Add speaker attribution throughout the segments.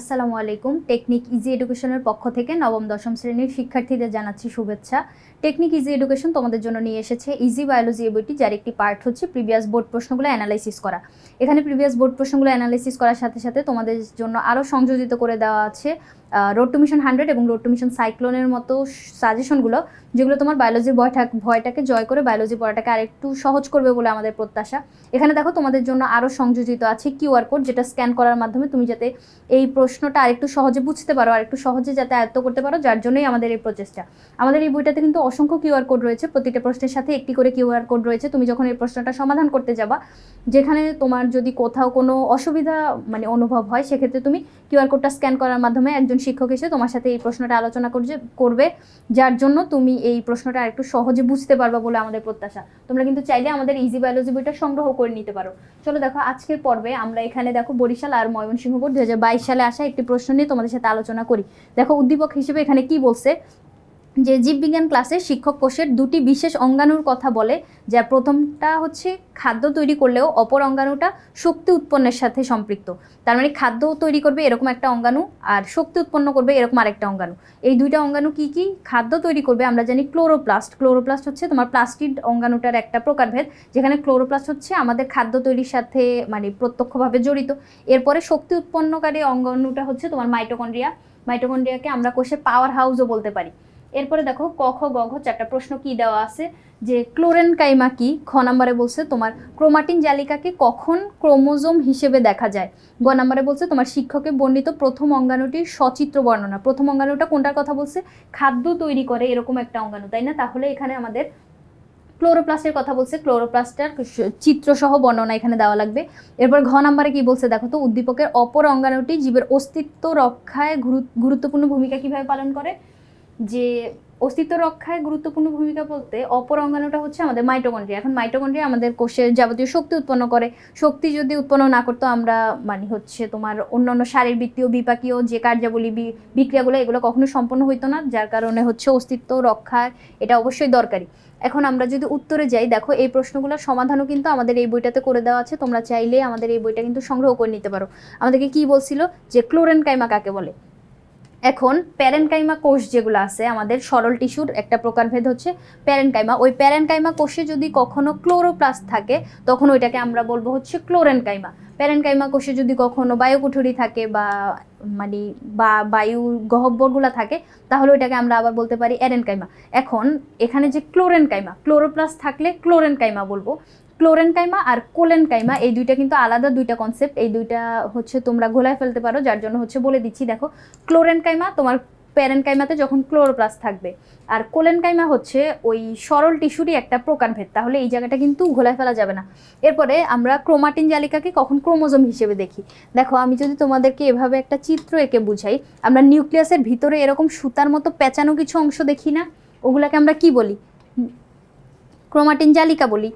Speaker 1: আসসালামু আলাইকুম। Technique easy এডুকেশনের পক্ষ থেকে নবম, দশম শ্রেণির শিক্ষার্থীদের জানাচ্ছি শুভেচ্ছা। টেকনিক ইজি এডুকেশন তোমাদের জন্য নিয়ে এসেছে ইজি বায়োলজি এই বইটি, যার একটি পার্ট হচ্ছে প্রিভিয়াস বোর্ড প্রশ্নগুলো অ্যানালাইসিস করা। এখানে প্রিভিয়াস বোর্ড প্রশ্নগুলো অ্যানালাইসিস করার সাথে সাথে তোমাদের জন্য আরও সংযোজিত করে দেওয়া আছে। রোড টু মিশন হান্ড্রেড এবং রোড টু মিশন সাইক্লোনের মতো সাজেশনগুলো যেগুলো তোমার বায়োলজির ভয়টা ভয়টাকে জয় করে বায়োলজি পড়াটাকে আরেকটু সহজ করবে বলে আমাদের প্রত্যাশা। এখানে দেখো তোমাদের জন্য আরও সংযোজিত আছে কিউআর কোড যেটা স্ক্যান করার মাধ্যমে তুমি যাতে এই প্রশ্নটা আরেকটু সহজে বুঝতে পারো, আরেকটু সহজে যাতে আয়ত্ত করতে পারো, যার জন্যই আমাদের এই প্রচেষ্টা। আমাদের এই বইটাতে কিন্তু অসংখ্য কিউআর কোড রয়েছে, প্রতিটা প্রশ্নের সাথে একটি করে কিউআর কোড রয়েছে। তুমি যখন এই প্রশ্নটা সমাধান করতে যাবা, যেখানে তোমার যদি কোথাও কোনো অসুবিধা মানে অনুভব হয়, সেক্ষেত্রে তুমি কিউআর কোডটা স্ক্যান করার মাধ্যমে একজন শিক্ষক এসে তোমার সাথে এই প্রশ্নটা আলোচনা করছে করবে। যার জন্য তুমি এই প্রশ্নটা আরেকটু সহজে বুঝতে পারবা বলে আমাদের প্রত্যাশা। তোমরা কিন্তু চাইলে আমাদের ইজি বায়োলজি বইটা সংগ্রহ করে নিতে পারো। চলো দেখো, আজকের পর্বে আমরা এখানে দেখো বরিশাল আর ময়মনসিংহ বোর্ড দুই হাজার বাইশ সালে আসা একটি প্রশ্ন নিয়ে তোমাদের সাথে আলোচনা করি। দেখো, উদ্দীপক হিসেবে এখানে কি বলছে? যে জীববিজ্ঞান ক্লাসে শিক্ষক কোষের দুটি বিশেষ অঙ্গাণুর কথা বলে, যা প্রথমটা হচ্ছে খাদ্য তৈরি করলেও অপর অঙ্গাণুটা শক্তি উৎপন্নের সাথে সম্পৃক্ত। তার মানে খাদ্য তৈরি করবে এরকম একটা অঙ্গাণু আর শক্তি উৎপন্ন করবে এরকম আরেকটা অঙ্গাণু। এই দুইটা অঙ্গাণু কি কি? খাদ্য তৈরি করবে, আমরা জানি ক্লোরোপ্লাস্ট। ক্লোরোপ্লাস্ট হচ্ছে তোমার প্লাস্টিড অঙ্গাণুটার একটা প্রকারভেদ, যেখানে ক্লোরোপ্লাস্ট হচ্ছে আমাদের খাদ্য তৈরির সাথে মানে প্রত্যক্ষভাবে জড়িত। এরপরে শক্তি উৎপন্নকারী অঙ্গাণুটা হচ্ছে তোমার মাইটোকন্ড্রিয়া। মাইটোকন্ড্রিয়াকে আমরা কোষে পাওয়ার হাউসও বলতে পারি। এরপরে দেখো ক, খ, গ, ঘ চারটা প্রশ্ন কি দেওয়া আছে? যে ক্লোরেন কাইমা কি? খ নাম্বারে বলছে তোমার ক্রোমাটিন জালিকাকে কখন ক্রোমোজোম হিসেবে দেখা যায়? গ নাম্বারে বলছে তোমার শিক্ষকে বর্ণিত প্রথম অঙ্গাণুটির সচিত্র বর্ণনা। প্রথম অঙ্গাণুটা কোনটার কথা বলছে? খাদ্য তৈরি করে এরকম একটা অঙ্গাণু, তাই না? তাহলে এখানে আমাদের ক্লোরোপ্লাস্টের কথা বলছে। ক্লোরোপ্লাস্টের চিত্রসহ বর্ণনা এখানে দেওয়া লাগবে। এরপর ঘ নাম্বারে কি বলছে? দেখো তো, উদ্দীপকের অপর অঙ্গাণুটি জীবের অস্তিত্ব রক্ষায় গুরুত্বপূর্ণ ভূমিকা কীভাবে পালন করে? যে অস্তিত্ব রক্ষায় গুরুত্বপূর্ণ ভূমিকা বলতে অপর অঙ্গাণুটা হচ্ছে আমাদের মাইটোকন্ড্রিয়া এখন মাইটোকন্ড্রিয়া আমাদের কোষের যাবতীয় শক্তি উৎপন্ন করে। শক্তি যদি উৎপন্ন না করতো আমরা মানে হচ্ছে তোমার অন্যান্য শারীরবৃত্তীয়, বিপাকীয় যে কার্যাবলী বিক্রিয়াগুলো, এগুলো কখনো সম্পন্ন হইতো না, যার কারণে হচ্ছে অস্তিত্ব রক্ষায় এটা অবশ্যই দরকারি। এখন আমরা যদি উত্তরে যাই, দেখো এই প্রশ্নগুলোর সমাধানও কিন্তু আমাদের এই বইটাতে করে দেওয়া আছে। তোমরা চাইলে আমাদের এই বইটা কিন্তু সংগ্রহ করে নিতে পারো। আমাদেরকে কি বলছিল? যে ক্লোরেন কাইমা কাকে বলে? এখন প্যারেনকাইমা কোষ যেগুলো আছে, আমাদের সরল টিস্যুর একটা প্রকারভেদ হচ্ছে প্যারেনকাইমা। ওই প্যারেনকাইমা কোষে যদি কখনো ক্লোরোপ্লাস্ট থাকে, তখন ওইটাকে আমরা বলব হচ্ছে ক্লোরেনকাইমা। প্যারেনকাইমা কোষে যদি কখনো বায়ুকুঠুরি থাকে বা মানে বা বায়ু গহব্বরগুলো থাকে, তাহলে ওইটাকে আমরা আবার বলতে পারি এরেনকাইমা এখন এখানে যে ক্লোরেনকাইমা ক্লোরোপ্লাস থাকলে ক্লোরেনকাইমা বলব। ক্লোরেনকাইমা আর কোলেনকাইমা, এই দুইটা কিন্তু আলাদা দুইটা কনসেপ্ট এই দুইটা হচ্ছে তোমরা ঘোলায় ফেলতে পারো, যার জন্য হচ্ছে বলে দিচ্ছি, দেখো। ক্লোরেনকাইমা তোমার প্যারেনকাইমাতে যখন ক্লোরোপ্লাস্ট থাকবে। আর কোলেনকাইমা হচ্ছে ওই সরল টিস্যুরই একটা প্রকারভেদ। তাহলে এই জায়গাটা কিন্তু ঘোলায় ফেলা যাবে না। এরপরে আমরা ক্রোমাটিন জালিকাকে কখন ক্রোমোজোম হিসেবে দেখি? দেখো, আমি যদি তোমাদেরকে এভাবে একটা চিত্র এঁকে বুঝাই, আমরা নিউক্লিয়াসের ভিতরে এরকম সুতার মতো পেঁচানো কিছু অংশ দেখি না? ওগুলাকে আমরা কি বলি? ক্রোমাটিন জালিকা বলি।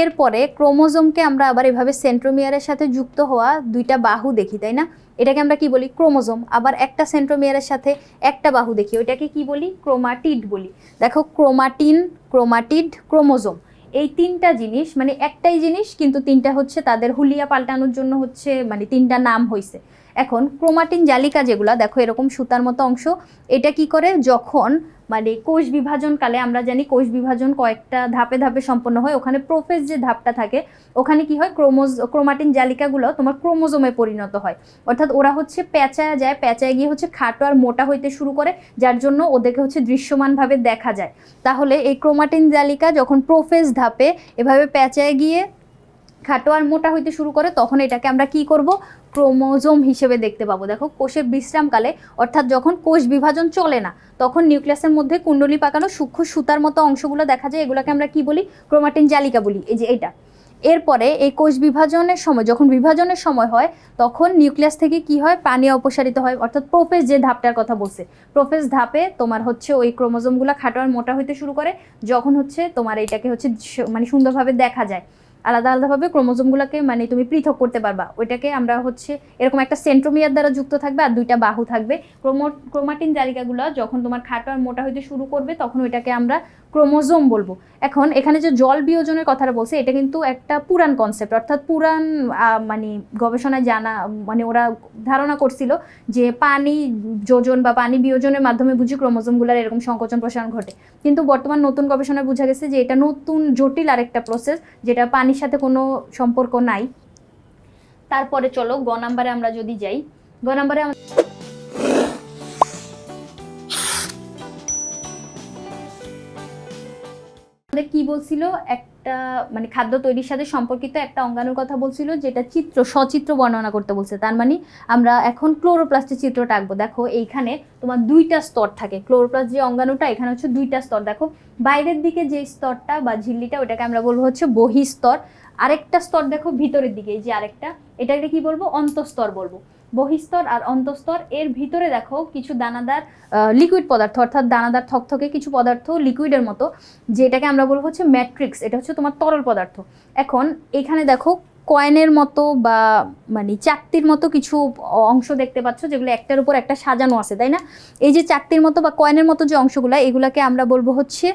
Speaker 1: এরপরে ক্রোমোজোমকে আমরা আবার এভাবে সেন্ট্রোমিয়ারের সাথে যুক্ত হওয়া দুইটা বাহু দেখি, তাই না? এটাকে আমরা কি বলি? ক্রোমোজোম। আবার একটা সেন্ট্রোমিয়ারের সাথে একটা বাহু দেখি, ওইটাকে কি বলি? ক্রোমাটিড বলি। দেখো, ক্রোমাটিন, ক্রোমাটিড, ক্রোমোজোম। এই তিনটা জিনিস মানে একটাই জিনিস, কিন্তু তিনটা হচ্ছে তাদের হুলিয়া পাল্টানোর জন্য হচ্ছে মানে তিনটা নাম হয়েছে এখন, ক্রোমাটিন জালিকা যেগুলা, দেখো এরকম সুতার মতো অংশ, এটা কি করে? যখন মানে কোষ বিভাজনকালে আমরা জানি কোষ বিভাজন কয়েকটা ধাপে ধাপে সম্পন্ন হয়। ওখানে প্রোফেজ যে ধাপটা থাকে, ওখানে কি হয়? ক্রোমোজ, ক্রোমাটিন জালিকাগুলো তোমার ক্রোমোজোমে পরিণত হয়। অর্থাৎ ওরা হচ্ছে পেঁচায় যায় পেঁচায় গিয়ে হচ্ছে খাটো আর মোটা হইতে শুরু করে, যার জন্য ওদেরকে হচ্ছে দৃশ্যমানভাবে দেখা যায়। তাহলে এই ক্রোমাটিন জালিকা যখন প্রোফেজ ধাপে এভাবে পেঁচায় গিয়ে খাটো আর মোটা হইতে শুরু করে তখন এটাকে আমরা কি করব? ক্রোমোজোম হিসেবে দেখতে পাবো। দেখো, কোষের বিশ্রামকালে, অর্থাৎ যখন কোষ বিভাজন চলে না, তখন নিউক্লিয়াসের মধ্যে কুণ্ডলী পাকানো সূক্ষ্ম সুতার মতো অংশগুলো দেখা যায়। এগুলোকে আমরা কি বলি? ক্রোমাটিন জালিকা বলি। এই যে এটা। এরপরে এই কোষ বিভাজনের সময়, যখন বিভাজনের সময় হয়, তখন নিউক্লিয়াস থেকে কি হয়? পানি অপসারিত হয়। অর্থাৎ প্রোফেজ যে ধাপটার কথা বলছে, প্রোফেজ ধাপে তোমার হচ্ছে ওই ক্রোমোজোমগুলো খাটো আর মোটা হইতে শুরু করে, যখন হচ্ছে তোমার এটাকে হচ্ছে মানে সুন্দরভাবে দেখা যায়। আলাদা আলাদাভাবে ক্রোমোজোমগুলোকে মানে তুমি পৃথক করতে পারবা। ওইটাকে আমরা হচ্ছে এরকম একটা সেন্ট্রোমিয়ার দ্বারা যুক্ত থাকবে আর দুইটা বাহু থাকবে। ক্রোমো ক্রোমাটিন জালিকাগুলো যখন তোমার খাটো আর মোটা হইতে শুরু করবে, তখন ওইটাকে আমরা ক্রোমোজোম বলব। এখন এখানে যে জল বিয়োজনের কথাটা বলছে, এটা কিন্তু একটা পুরান কনসেপ্ট অর্থাৎ পুরান মানে গবেষণায় জানা মানে ওরা ধারণা করছিল যে পানি যোজন বা পানি বিয়োজনের মাধ্যমে বুঝি ক্রোমোজোমগুলোর এরকম সংকোচন প্রসারণ ঘটে। কিন্তু বর্তমান নতুন গবেষণায় বোঝা গেছে যে এটা নতুন, জটিল আরেকটা প্রসেস যেটা পানির সাথে কোনো সম্পর্ক নাই। তারপরে চলো গ নাম্বারে আমরা যদি যাই, গ নাম্বারে কি বলছিল? একটা মানে খাদ্য তৈরির সাথে সম্পর্কিত একটা অঙ্গাণুর কথা বলছিল, যেটা চিত্র, সচিত্র বর্ণনা করতে বলছে। তার মানে আমরা এখন ক্লোরোপ্লাস্টের চিত্রটা আঁকবো। দেখো, এইখানে তোমার দুইটা স্তর থাকে। ক্লোরোপ্লাস্ট যে অঙ্গাণুটা, এখানে হচ্ছে দুইটা স্তর। দেখো, বাইরের দিকে যে স্তরটা বা ঝিল্লিটা, ওটাকে আমরা বলব হচ্ছে বহিস্তর। আরেকটা স্তর দেখো, ভিতরের দিকে, এই যে আরেকটা, এটাকে কি বলব? অন্তঃস্তর বলব। বহিস্তর আর অন্তঃস্তর। এর ভিতরে দেখো কিছু দানাদার লিকুইড পদার্থ, অর্থাৎ দানাদার থকথকে কিছু পদার্থ লিকুইডের মতো, যেটাকে আমরা বলব হচ্ছে ম্যাট্রিক্স এটা হচ্ছে তোমার তরল পদার্থ। এখন এখানে দেখো কয়েনের মতো বা মানে চাকতির মতো কিছু অংশ দেখতে পাচ্ছ, যেগুলো একটার উপর একটা সাজানো আছে, তাই না? এই যে চাকতির মতো বা কয়েনের মতো যে অংশগুলো, এগুলাকে আমরা বলব হচ্ছে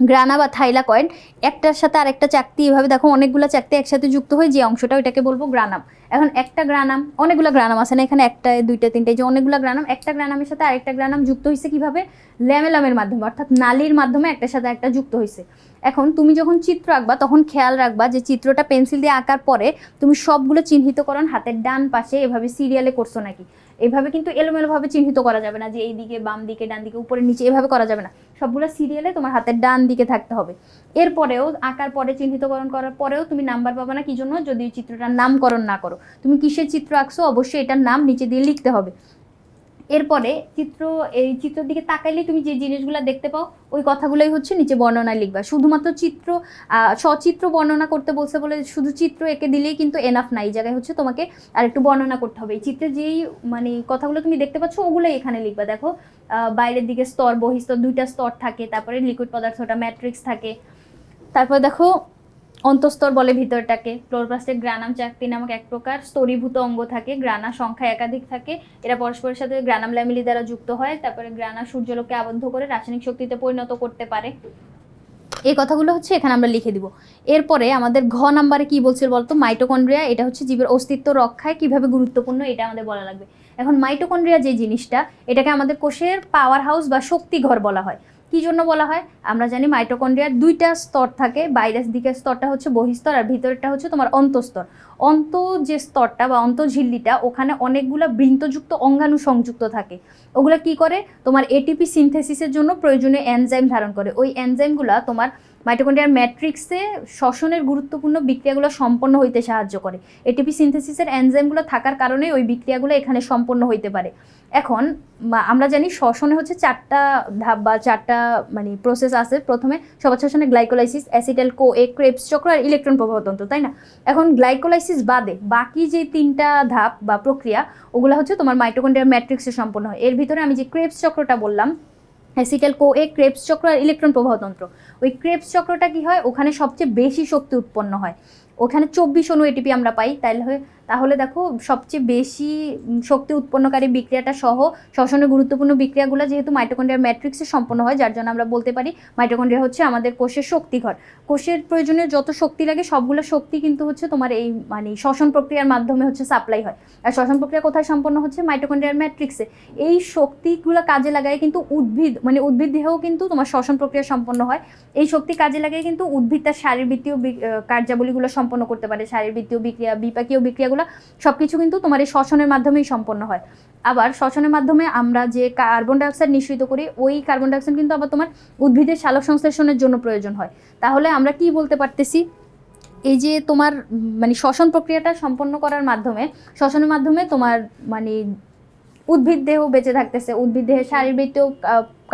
Speaker 1: গ্রানা বা থাইলা কয়েন, একটার সাথে আরেকটা চাকতি, এভাবে দেখো অনেকগুলো চাকতি একসাথে যুক্ত হয়ে যে অংশটা ওইটাকে বলব গ্রানাম। এখন একটা গ্রানাম, অনেকগুলো গ্রানাম আছে না, এখানে একটা, দুইটা, তিনটে যে অনেকগুলো গ্রানাম, একটা গ্রানামের সাথে আরেকটা গ্রানাম যুক্ত হয়েছে কীভাবে? ল্যামেলামের মাধ্যমে, অর্থাৎ নালির মাধ্যমে একটার সাথে একটা যুক্ত হয়েছে এখন তুমি যখন চিত্র আঁকবা, তখন খেয়াল রাখবা যে চিত্রটা পেন্সিল দিয়ে আঁকার পরে তুমি সবগুলো চিহ্নিত চিহ্নিতকরণ হাতের ডান পাশে এভাবে সিরিয়ালে করছ নাকি? এভাবে কিন্তু এলোমেলোভাবে চিহ্নিত করা যাবে না যে এই দিকে বাম দিকে ডান দিকে উপরে নিচে, এভাবে করা যাবে না। সবগুলো সিরিয়ালে তোমার হাতের ডান দিকে থাকতে হবে। এরপরেও আঁকার পরে চিহ্নিতকরণ করার পরেও তুমি নাম্বার পাবে না, কি জন্য? যদি চিত্রটার নামকরণ না করো। তুমি কিসের চিত্র আঁকছো? অবশ্যই এটার নাম নিচে দিয়ে লিখতে হবে। এরপরে চিত্র, এই চিত্রের দিকে তাকাইলে তুমি যে জিনিসগুলো দেখতে পাও, ওই কথাগুলোই হচ্ছে নিচে বর্ণনায় লিখবা। শুধুমাত্র চিত্র সচিত্র বর্ণনা করতে বলছে বলে শুধু চিত্র এঁকে দিলেই কিন্তু এনাফ নাই এই জায়গায় হচ্ছে তোমাকে আর একটু বর্ণনা করতে হবে। এই চিত্রে যেই মানে কথাগুলো তুমি দেখতে পাচ্ছ, ওগুলোই এখানে লিখবা। দেখো বাইরের দিকে স্তর, বহিস্তর, দুইটা স্তর থাকে, তারপরে লিকুইড পদার্থটা ম্যাট্রিক্স থাকে। তারপরে দেখো অন্তঃস্তর বলে ভিতরটাকে। ক্লোরোপ্লাস্টের গ্রানাম চাকতি নামক এক প্রকার স্তরীভূত অঙ্গ থাকে, গ্রানা সংখ্যা একাধিক থাকে। এরা পরস্পরের সাথে গ্রানাম ল্যামিলি দ্বারা যুক্ত হয়, তারপরে গ্রানা সূর্যলোককে আবদ্ধ করে রাসায়নিক শক্তিতে পরিণত করতে পারে। এই কথাগুলো হচ্ছে, এখানে আমরা লিখে দিব। এরপরে আমাদের ঘ নাম্বারে কি বলছিল বলতো? মাইটোকন্ড্রিয়া, এটা হচ্ছে জীবের অস্তিত্ব রক্ষায় কীভাবে গুরুত্বপূর্ণ, এটা আমাদের বলা লাগবে। এখন মাইটোকন্ড্রিয়া যে জিনিসটা, এটাকে আমাদের কোষের পাওয়ার হাউস বা শক্তি ঘর বলা হয়। কি জন্য বলা হয়? আমরা জানি মাইটোকন্ড্রিয়ার দুইটা স্তর থাকে, বাইরের দিকের স্তরটা হচ্ছে বহিস্তর আর ভিতরেরটা হচ্ছে তোমার অন্তঃস্তর। অন্ত যে স্তরটা বা অন্তঃঝিল্লিটা ওখানে অনেকগুলো বৃন্তযুক্ত অঙ্গাণু সংযুক্ত থাকে। ওগুলো কি করে? তোমার এটিপি সিনথেসিসের জন্য প্রয়োজনীয় এনজাইম ধারণ করে। ওই এনজাইমগুলো তোমার মাইটোকন্ড্রিয়ার ম্যাট্রিক্সে শ্বসনের গুরুত্বপূর্ণ বিক্রিয়াগুলো সম্পন্ন হইতে সাহায্য করে। এটিপি সিনথেসিসের এনজাইমগুলো থাকার কারণে ওই বিক্রিয়াগুলো এখানে সম্পন্ন হইতে পারে। এখন আমরা জানি শ্বসনে হচ্ছে চারটা ধাপ বা চারটা মানে প্রসেস আছে। প্রথমে সবার শ্বসনে glycolysis acetyl co A Krebs চক্র আর ইলেকট্রন প্রবাহতন্ত্র তাই না? এখন গ্লাইকোলাইসিস বাদে বাকি যে তিনটা ধাপ বা প্রক্রিয়া, ওগুলো হচ্ছে তোমার মাইটোকন্ড্রিয়ার ম্যাট্রিক্সে সম্পন্ন হয়। এর ভিতরে আমি যে ক্রেপস চক্রটা বললাম অ্যাসিটাল কো এ ক্রেপস চক্র আর ইলেকট্রন প্রবাহতন্ত্র ওই ক্রেপস চক্রটা কি হয়? ওখানে সবচেয়ে বেশি শক্তি উৎপন্ন হয়। ওখানে চব্বিশ অনু এটিপি আমরা পাই তাহলে তাহলে দেখো সবচেয়ে বেশি শক্তি উৎপন্নকারী বিক্রিয়াটা সহ শ্বসনের গুরুত্বপূর্ণ বিক্রিয়াগুলো যেহেতু মাইটোকন্ড্রিয়ার ম্যাট্রিক্সে সম্পন্ন হয়, যার জন্য আমরা বলতে পারি মাইটোকন্ড্রিয়া হচ্ছে আমাদের কোষের শক্তিঘর। কোষের প্রয়োজনীয় যত শক্তি লাগে, সবগুলো শক্তি কিন্তু হচ্ছে তোমার এই মানে শ্বসন প্রক্রিয়ার মাধ্যমে হচ্ছে সাপ্লাই হয়। আর শ্বসন প্রক্রিয়া কোথায় সম্পন্ন হচ্ছে? মাইটোকন্ড্রিয়ার ম্যাট্রিক্সে এই শক্তিগুলো কাজে লাগায় কিন্তু উদ্ভিদ মানে উদ্ভিদ দেহেও কিন্তু তোমার শ্বসন প্রক্রিয়া সম্পন্ন হয়। এই শক্তি কাজে লাগিয়ে কিন্তু উদ্ভিদ তার শারীরবৃত্তীয় কার্যাবলীগুলো সম্পন্ন করতে পারে। শারীরবৃত্তীয় বিক্রিয়া, বিপাকীয় বিক্রিয়াগুলো সব কিছু কিন্তু তোমার এই শ্বসনের মাধ্যমেই সম্পন্ন হয়। আবার শ্বসনের মাধ্যমে আমরা যে কার্বন ডাইঅক্সাইড নিঃসৃত করি, ওই কার্বন ডাইঅক্সাইড কিন্তু আবার তোমার উদ্ভিদের সালোক সংশ্লেষণের জন্য প্রয়োজন হয়। তাহলে আমরা কি বলতে পারতেছি? এই যে তোমার মানে শ্বসন প্রক্রিয়াটা সম্পন্ন করার মাধ্যমে, শ্বসনের মাধ্যমে তোমার মানে উদ্ভিদ দেহ বেঁচে থাকতেছে, উদ্ভিদ দেহের শারীরবৃত্তীয়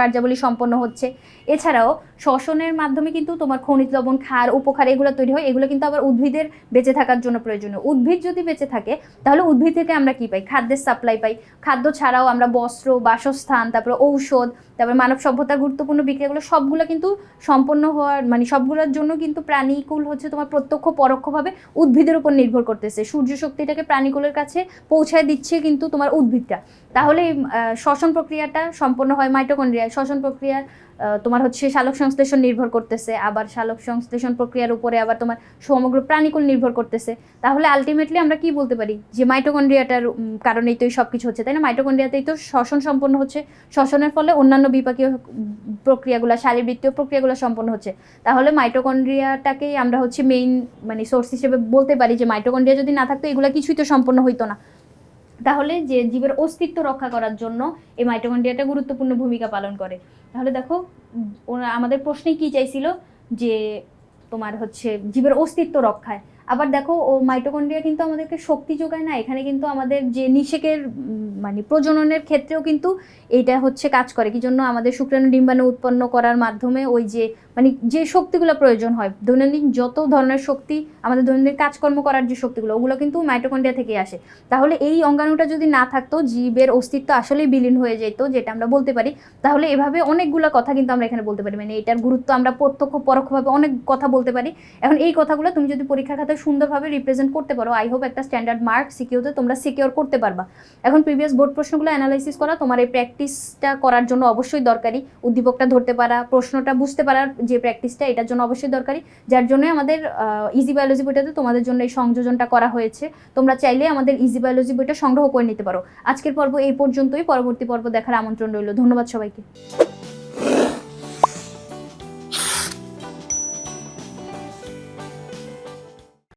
Speaker 1: কার্যাবলী সম্পন্ন হচ্ছে। এছাড়াও শ্বসনের মাধ্যমে কিন্তু তোমার খনিজ লবণ, ক্ষার উপকার এগুলো তৈরি হয়। এগুলো কিন্তু আবার উদ্ভিদের বেঁচে থাকার জন্য প্রয়োজনীয়। উদ্ভিদ যদি বেঁচে থাকে, তাহলে উদ্ভিদ থেকে আমরা কি পাই? খাদ্যের সাপ্লাই পাই। খাদ্য ছাড়াও আমরা বস্ত্র, বাসস্থান, তারপরে ঔষধ তারপরে মানব সভ্যতার গুরুত্বপূর্ণ বিক্রিয়াগুলো সবগুলো কিন্তু সম্পন্ন হওয়ার মানে সবগুলোর জন্য কিন্তু প্রাণীকুল হচ্ছে তোমার প্রত্যক্ষ, পরোক্ষভাবে উদ্ভিদের উপর নির্ভর করতেছে। সূর্য শক্তিটাকে প্রাণীকুলের কাছে পৌঁছায় দিচ্ছে কিন্তু তোমার উদ্ভিদটা। তাহলে শ্বসন প্রক্রিয়াটা সম্পন্ন হয় মাইটোকন্ড্রিয়া শ্বসন প্রক্রিয়ার তোমার হচ্ছে শালক সংশ্লেষণ নির্ভর করতেছে, আবার শালক সংশ্লেষণ প্রক্রিয়ার উপরে আবার তোমার সমগ্র প্রাণীকুল নির্ভর করতেছে। তাহলে আলটিমেটলি আমরা কি বলতে পারি? যে মাইটোকন্ড্রিয়াটার কারণেই তো এই সব কিছু হচ্ছে, তাই না? মাইটোকন্ড্রিয়াতেই তো শ্বসন সম্পন্ন হচ্ছে। শ্বসনের ফলে অন্যান্য বিপাকীয় প্রক্রিয়াগুলো, শারীরবৃত্তীয় প্রক্রিয়াগুলো সম্পন্ন হচ্ছে। তাহলে মাইটোকন্ড্রিয়াটাকেই আমরা হচ্ছে মেইন মানে সোর্স হিসেবে বলতে পারি যে মাইটোকন্ড্রিয়া যদি না থাকতো, এগুলো কিছুই তো সম্পন্ন হইতো না। তাহলে যে জীবের অস্তিত্ব রক্ষা করার জন্য এই মাইটোকন্ড্রিয়াটা গুরুত্বপূর্ণ ভূমিকা পালন করে। তাহলে দেখো আমাদের প্রশ্নে কি চাইছিল? যে তোমার হচ্ছে জীবের অস্তিত্ব রক্ষায়। আবার দেখো, ও মাইটোকন্ড্রিয়া কিন্তু আমাদেরকে শক্তি যোগায় না, এখানে কিন্তু আমাদের যে নিষেকের মানে প্রজননের ক্ষেত্রেও কিন্তু এইটা হচ্ছে কাজ করে। কি জন্য? আমাদের শুক্রাণু ডিম্বাণু উৎপন্ন করার মাধ্যমে ওই যে মানে যে শক্তিগুলো প্রয়োজন হয়, দৈনন্দিন যত ধরনের শক্তি, আমাদের দৈনন্দিন কাজকর্ম করার যে শক্তিগুলো, ওগুলো কিন্তু মাইটোকন্ড্রিয়া থেকে আসে। তাহলে এই অঙ্গাণুটা যদি না থাকতো, জীবের অস্তিত্ব আসলেই বিলীন হয়ে যেত, যেটা আমরা বলতে পারি। তাহলে এভাবে অনেকগুলো কথা কিন্তু আমরা এখানে বলতে পারি। মানে এটার গুরুত্ব আমরা প্রত্যক্ষ পরোক্ষভাবে অনেক কথা বলতে পারি। এখন এই কথাগুলো তুমি যদি পরীক্ষার খাতায় সুন্দরভাবে রিপ্রেজেন্ট করতে পারো। আই হোপ একটা স্ট্যান্ডার্ড মার্ক সিকিউতে তোমরা সিকিউর করতে পারবা। এখন প্রিভিয়াস বোর্ড প্রশ্নগুলো অ্যানালাইসিস করা, তোমার এই প্র্যাকটিসটা করার জন্য অবশ্যই দরকারি। উদ্দীপকটা ধরতে পারা, প্রশ্নটা বুঝতে পারার যে প্র্যাকটিসটা এটার জন্য অবশ্যই দরকারি। যার জন্য আমাদের ইজি বায়োলজি বইটাতে তোমাদের জন্য এই সংযোজনটা করা হয়েছে। তোমরা চাইলে আমাদের ইজি বায়োলজি বইটা সংগ্রহ করে নিতে পারো। আজকের পর্ব এই পর্যন্তই। পরবর্তী পর্ব দেখার আমন্ত্রণ রইল। ধন্যবাদ সবাইকে।